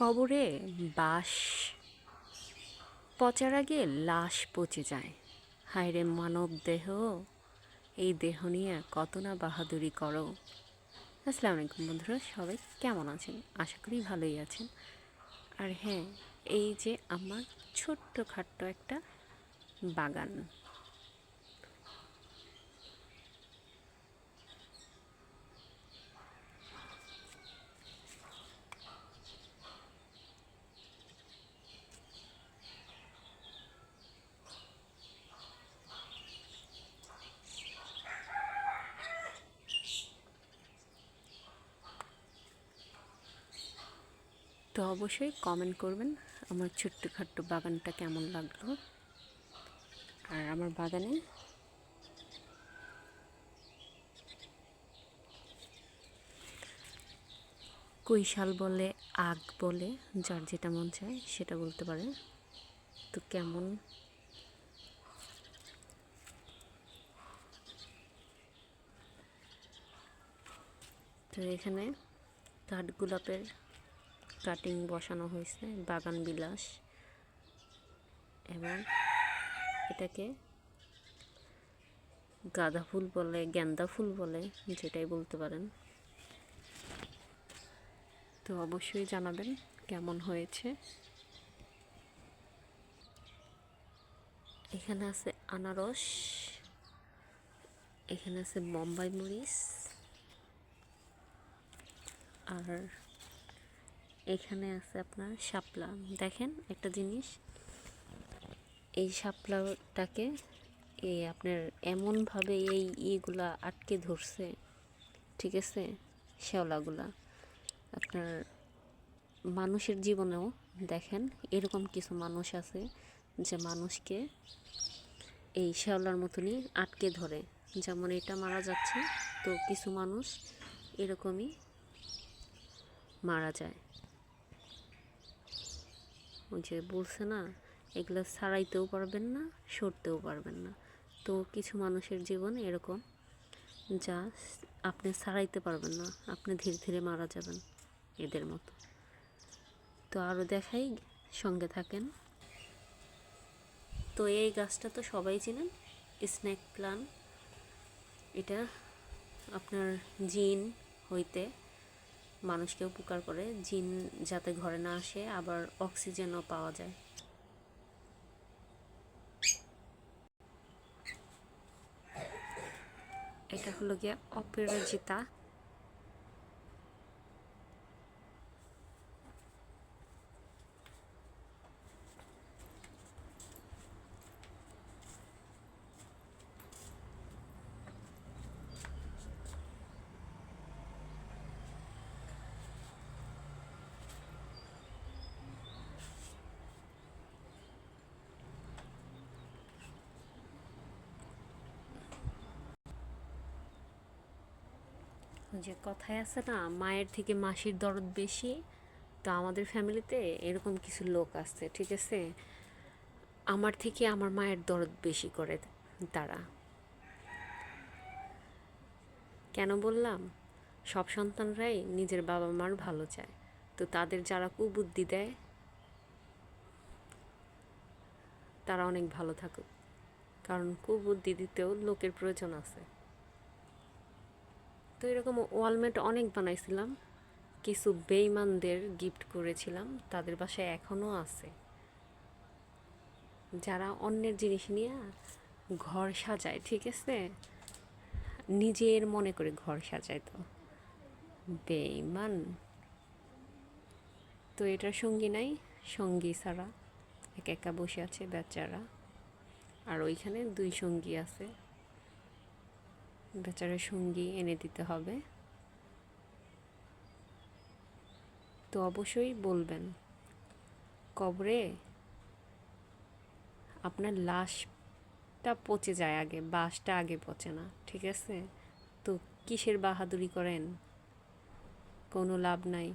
কবরে বাস পচার আগে লাশ পচে যায়। হায়রে মানব দেহ, এই দেহ নিয়ে কত না বাহাদুরি করো। আসসালামু আলাইকুম বন্ধুরা, সবাই কেমন আছেন? আশা করি ভালোই আছেন। আর হ্যাঁ এই যে আমার ছোট্ট খাট্ট একটা বাগান। তো অবশ্যই কমেন্ট করবেন, আমার ছোট্ট খাট্ট বাগানটা কেমন লাগল? আর আমার বাগানে? কৈশাল বলে, আগ বলে, যার যেটা মন চায় সেটা বলতে পারে। তো কেমন? তো এখানে কাঠগোলাপের কাটিং বসানো হয়েছে, বাগান বিলাস। এবং এটাকে গাঁদা ফুল বলে, গেন্দা ফুল বলে যেটাই বলতে পারেন। তো অবশ্যই জানাবেন কেমন হয়েছে। এখানে আছে আনারস, এখানে আছে বোম্বাই মরিচ, আর এখানে আছে আপনার শাপলা। দেখেন একটা জিনিস, এই শাপলাটাকে এই আপনার এমনভাবে এই ইয়েগুলা আটকে ধরছে, ঠিক আছে? শ্যাওলাগুলা। আপনার মানুষের জীবনেও দেখেন এরকম কিছু মানুষ আছে যে মানুষকে এই শ্যাওলার মতনই আটকে ধরে। যেমন এটা মারা যাচ্ছে, তো কিছু মানুষ এরকমই মারা যায়। ওই যে বলছে না, এগুলো ছাড়াইতেও পারবেন না, সরতেও পারবেন না। তো কিছু মানুষের জীবন এরকম, যা আপনি ছাড়াইতে পারবেন না, আপনি ধীরে ধীরে মারা যাবেন এদের মতো। তো আরও দেখাই, সঙ্গে থাকেন। তো এই গাছটা তো সবাই চিনেন, স্নেক প্লান এটা আপনার জিন হইতে মানুষকে উপকার করে, জিন যাতে ঘরে না আসে, আবার অক্সিজেনও পাওয়া যায়। এটা হলো গিয়া অপরাজিতা। যে কথায় আছে না, মায়ের থেকে মাসির দরদ বেশি, তো আমাদের ফ্যামিলিতে এরকম কিছু লোক আছে, ঠিক আছে? আমার থেকে আমার মায়ের দরদ বেশি করে তারা। কেন বললাম? সব সন্তানরাই নিজের বাবা মার ভালো চায়। তো তাদের যারা কুবুদ্ধি দেয়, তারা অনেক ভালো থাকুক। কারণ কুবুদ্ধি দিতেও লোকের প্রয়োজন আছে। তো এরকম ওয়ালমেট অনেক বানাইছিলাম। কিছু বেইমানদের গিফট করেছিলাম, তাদের বাসায় এখনও আছে। যারা অন্যের জিনিস নিয়ে ঘর সাজায়, ঠিক আছে? নিজের মনে করে ঘর সাজায় তো। বেইমান তো এটার সঙ্গী নাই, সঙ্গী ছাড়া। একা একা বসে আছে বেচারা। আর ওইখানে দুই সঙ্গী আছে। বেচারা সঙ্গী এনে দিতে হবে। তো অবশ্যই বলবেন, কবরে আপনার লাশটা পচে যায় আগে, বাসটা আগে পচে না, ঠিক আছে? তো কিসের বাহাদুরি করেন? কোনো লাভ নাই,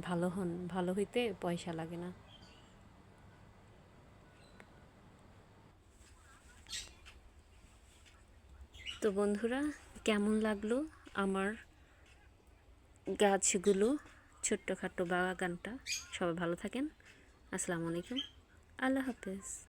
ভালো হন, ভালো হইতে পয়সা লাগে না। তো বন্ধুরা, কেমন লাগল আমার গাছগুলো, ছোট্টখাট্টো বাগানটা? সবাই ভালো থাকেন। আসসালামু আলাইকুম। আল্লাহ হাফেজ।